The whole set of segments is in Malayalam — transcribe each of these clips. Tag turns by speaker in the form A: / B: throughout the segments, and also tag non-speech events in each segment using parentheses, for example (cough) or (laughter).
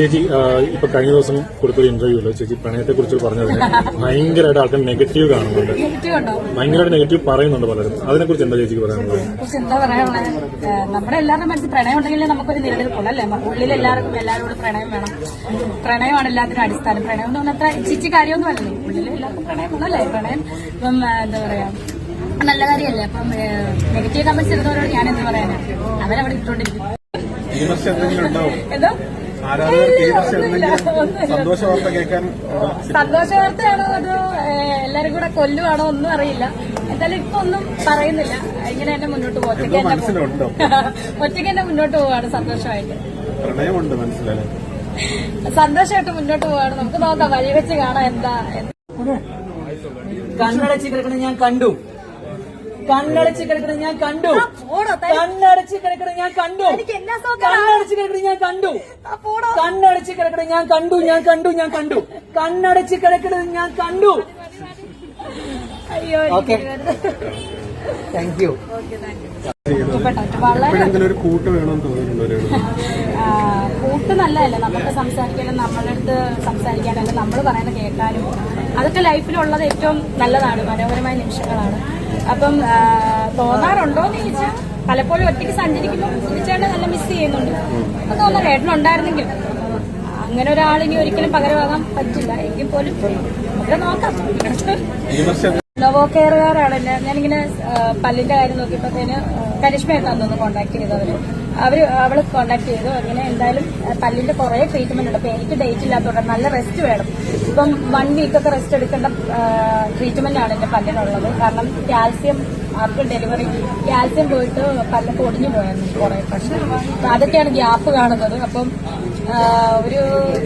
A: ചേച്ചി ഇപ്പൊ കഴിഞ്ഞ ദിവസം കൊടുത്തൊരു ഇന്റർവ്യൂൽ ചേച്ചി പ്രണയത്തെ കുറിച്ച് പറഞ്ഞതിന് ഭയങ്കരമായിട്ട് ആൾക്കാർ നെഗറ്റീവ് കാണുന്നുണ്ട്. ഭയങ്കരമായിട്ട് നെഗറ്റീവ് പറയുന്നുണ്ട് പലരും. അതിനെ കുറിച്ച് എന്താ ചേച്ചിക്ക് പറയാനുള്ളത്?
B: എന്താ പറയാനുള്ളത്? നമ്മുടെ എല്ലാവരുടെ മനസ്സിൽ പ്രണയം ഉണ്ടെങ്കിൽ നമുക്കൊരു നിലനിൽപ്പുള്ളൂ അല്ലേ ഉള്ളിൽ എല്ലാവർക്കും എല്ലാവരോടും പ്രണയം വേണം. പ്രണയമാണ് എല്ലാത്തിനും അടിസ്ഥാനം. പ്രണയം എന്ന് പറഞ്ഞാൽ അത്ര ചിച്ചി കാര്യമൊന്നും അല്ലേ ഉള്ളിൽ എല്ലാവർക്കും പ്രണയം ഉള്ളല്ലേ പ്രണയം ഇപ്പം എന്താ പറയാ നല്ല കാര്യമല്ലേ? അപ്പം നെഗറ്റീവ് കമന്റ്സ് ഇടുന്നവരോട് ഞാൻ എന്ത് പറയാനാ? അവരവിടെ ഇട്ടുകൊണ്ടിരിക്കും എന്തോ?
C: സന്തോഷ വാർത്ത കേൾക്കാൻ
B: സന്തോഷ വാർത്തയാണോ അതോ എല്ലാരും കൂടെ കൊല്ലുവാണോ ഒന്നും അറിയില്ല. എന്തായാലും ഇപ്പൊ ഒന്നും പറയുന്നില്ല. ഇങ്ങനെ തന്നെ മുന്നോട്ട് പോകും ഒറ്റയ്ക്ക് തന്നെ (laughs) ഒറ്റയ്ക്ക് തന്നെ മുന്നോട്ട് പോവാണ് സന്തോഷമായിട്ട്.
C: പ്രണയമുണ്ട്
B: സന്തോഷമായിട്ട് മുന്നോട്ട് പോവാണ്. നമുക്ക് നോക്കാം വഴി വെച്ച് കാണാം എന്താ.
D: കണ്ണടച്ച് കിടക്കണ ഞാൻ കണ്ടു. കണ്ണടച്ച് കിടക്കണ ഞാൻ കണ്ടു. കണ്ണടച്ച് കിടക്കണ ഞാൻ കണ്ടു.
B: എനിക്ക് എന്നാ സുഖം?
D: കണ്ണടച്ച് കിടക്കണ ഞാൻ കണ്ടു.
B: ആ, പോടോ.
D: കണ്ണടച്ച് കിടക്കണ ഞാൻ കണ്ടു ഞാൻ കണ്ടു ഞാൻ കണ്ടു. കണ്ണടച്ച് കിടക്കണത് ഞാൻ കണ്ടു.
B: അയ്യോ
D: ഓക്കെ. Thank you.
C: ഒരു കൂട്ട് വേണമെന്ന് തോന്നിയിട്ടുണ്ടോ
B: കൂട്ട് നല്ലതല്ലേ. നമുക്ക് സംസാരിക്കാനും നമ്മളുടെ അടുത്ത് സംസാരിക്കാനല്ല നമ്മൾ പറയുന്നത് കേൾക്കാനും അതൊക്കെ ലൈഫിലുള്ളത് ഏറ്റവും നല്ലതാണ്. മനോഹരമായ നിമിഷങ്ങളാണ്. അപ്പം തോന്നാറുണ്ടോ എന്ന് ചോദിച്ചാൽ പലപ്പോഴും ഒറ്റയ്ക്ക് സഞ്ചരിക്കുമ്പോൾ ചേട്ടൻ നല്ല മിസ് ചെയ്യുന്നുണ്ട്. അപ്പൊ തോന്നാറ് ഏട്ടനുണ്ടായിരുന്നെങ്കിൽ അങ്ങനെ ഇനി ഒരിക്കലും പകരമാകാൻ പറ്റില്ല. എങ്കിൽ പോലും നമുക്ക് നോക്കാം. നവോ കെയറുകാരാണ് ഞാനിങ്ങനെ പല്ലിന്റെ കാര്യം നോക്കിയപ്പോഴത്തേന് കരിഷ്മയായിട്ടാണ് തോന്നുന്നു കോണ്ടാക്ട് ചെയ്തവര് അവർ അവൾ കോണ്ടാക്ട് ചെയ്തു. അങ്ങനെ എന്തായാലും പല്ലിന്റെ കുറെ ട്രീറ്റ്മെന്റ് ഉണ്ട്. അപ്പൊ എനിക്ക് ഡേറ്റ് ഇല്ലാത്തതുകൊണ്ട് നല്ല റെസ്റ്റ് വേണം. ഇപ്പം വൺ വീക്ക് ഒക്കെ റെസ്റ്റ് എടുക്കേണ്ട ട്രീറ്റ്മെന്റ് ആണ് എന്റെ പല്ലിനുള്ളത്. കാരണം കാൽസ്യം ആഫ്റ്റർ ഡെലിവറി കാൽസ്യം പോയിട്ട് പല്ലൊക്കെ ഒടിഞ്ഞു പോയായിരുന്നു കുറെ പക്ഷെ അതൊക്കെയാണ് ഗ്യാപ്പ് കാണുന്നത്. അപ്പം ഒരു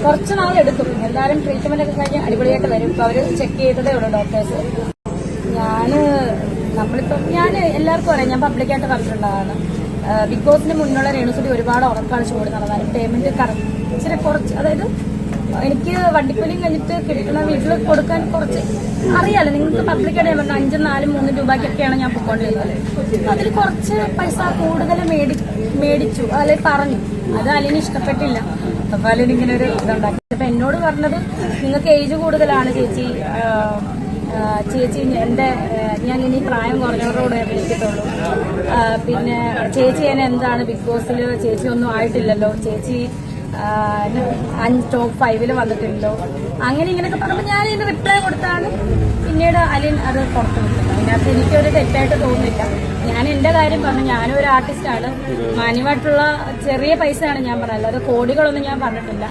B: കുറച്ച് നാൾ എടുക്കും. എന്തായാലും ട്രീറ്റ്മെന്റ് ഒക്കെ കഴിഞ്ഞ് അടിപൊളിയായിട്ട് വരും. ഇപ്പൊ അവർ ചെക്ക് ചെയ്തതേ ഉള്ളൂ ഡോക്ടേഴ്സ് ഞാൻ നമ്മളിപ്പം ഞാൻ എല്ലാവർക്കും അറിയാം. ഞാൻ പബ്ലിക്കായിട്ട് പറഞ്ഞിട്ടുള്ളതാണ്. ബിഗ് ബോസിന് മുന്നുള്ള രേണുസുടി ഒരുപാട് ഉറപ്പാണ് ചോടി നടന്നാലും പേയ്മെന്റ് ഇച്ചിരി കുറച്ച് അതായത് എനിക്ക് വണ്ടിക്കൂലിയും കഴിഞ്ഞിട്ട് കിട്ടുന്ന വീട്ടിൽ കൊടുക്കാൻ കുറച്ച് അറിയാലോ. നിങ്ങൾക്ക് പബ്ലിക്കായിട്ട് ഞാൻ പറഞ്ഞ അഞ്ചും നാലും മൂന്നും രൂപയ്ക്കൊക്കെയാണ് ഞാൻ പൊക്കോണ്ടിരുന്നത് അതിൽ കുറച്ച് പൈസ കൂടുതൽ മേടി മേടിച്ചു. അല്ലെ പറഞ്ഞു. അത് അലിന് ഇഷ്ടപ്പെട്ടില്ല. അപ്പൊ അലിന് ഇങ്ങനെ ഒരു ഇതുണ്ടാക്കി. അപ്പൊ എന്നോട് പറഞ്ഞത് നിങ്ങൾക്ക് ഏജ് കൂടുതലാണ് ചേച്ചി. ചേച്ചി എന്റെ ഞാൻ ഇനി പ്രായം കുറഞ്ഞവരോട് വിളിക്കത്തുള്ളൂ. പിന്നെ ചേച്ചി ഞാൻ എന്താണ് ബിഗ് ബോസിൽ ചേച്ചി ഒന്നും ആയിട്ടില്ലല്ലോ. ചേച്ചി അഞ്ച് ടോപ്പ് ഫൈവിൽ വന്നിട്ടുണ്ടോ അങ്ങനെ ഇങ്ങനെയൊക്കെ പറഞ്ഞപ്പോൾ ഞാൻ ഇതിന് റിപ്ലൈ കൊടുത്താണ്. പിന്നീട് അലിൻ അത് പുറത്തു വിട്ടത് അതിനകത്ത് എനിക്കൊരു തെറ്റായിട്ട് തോന്നുന്നില്ല. ഞാൻ എന്റെ കാര്യം പറഞ്ഞു. ഞാനും ഒരു ആർട്ടിസ്റ്റാണ് മാന്യമായിട്ടുള്ള ചെറിയ പൈസയാണ് ഞാൻ പറഞ്ഞത്. അത് കോടികളൊന്നും ഞാൻ പറഞ്ഞിട്ടില്ല.